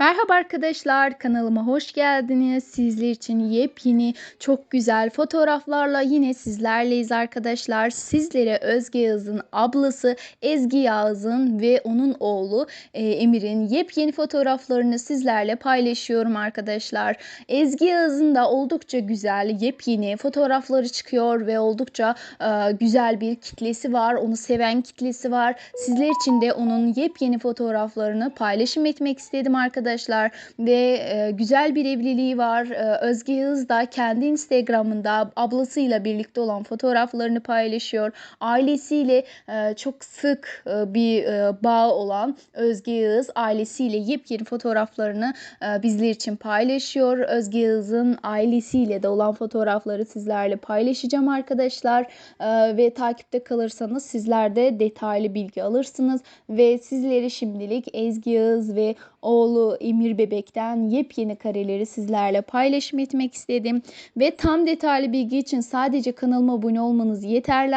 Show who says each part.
Speaker 1: Merhaba arkadaşlar, kanalıma hoş geldiniz. Sizler için yepyeni, çok güzel fotoğraflarla yine sizlerleyiz arkadaşlar. Sizlere Özge Yağız'ın ablası Ezgi Yağız'ın ve onun oğlu e, Emir'in yepyeni fotoğraflarını sizlerle paylaşıyorum arkadaşlar. Ezgi Yağız'ın da oldukça güzel, yepyeni fotoğrafları çıkıyor ve oldukça e, güzel bir kitlesi var. Onu seven kitlesi var. Sizler için de onun yepyeni fotoğraflarını paylaşım etmek istedim arkadaşlar ve e, güzel bir evliliği var. E, Özge Yağız da kendi Instagram'ında ablasıyla birlikte olan fotoğraflarını paylaşıyor. Ailesiyle e, çok sık e, bir e, bağ olan Özge Yağız ailesiyle yepyeni fotoğraflarını e, bizler için paylaşıyor. Özge Yağız'ın ailesiyle de olan fotoğrafları sizlerle paylaşacağım arkadaşlar. E, ve takipte kalırsanız sizler de detaylı bilgi alırsınız ve sizleri şimdilik Ezgi Yağız ve oğlu Emir Bebek'ten yepyeni kareleri sizlerle paylaşım etmek istedim. Ve tam detaylı bilgi için sadece kanalıma abone olmanız yeterli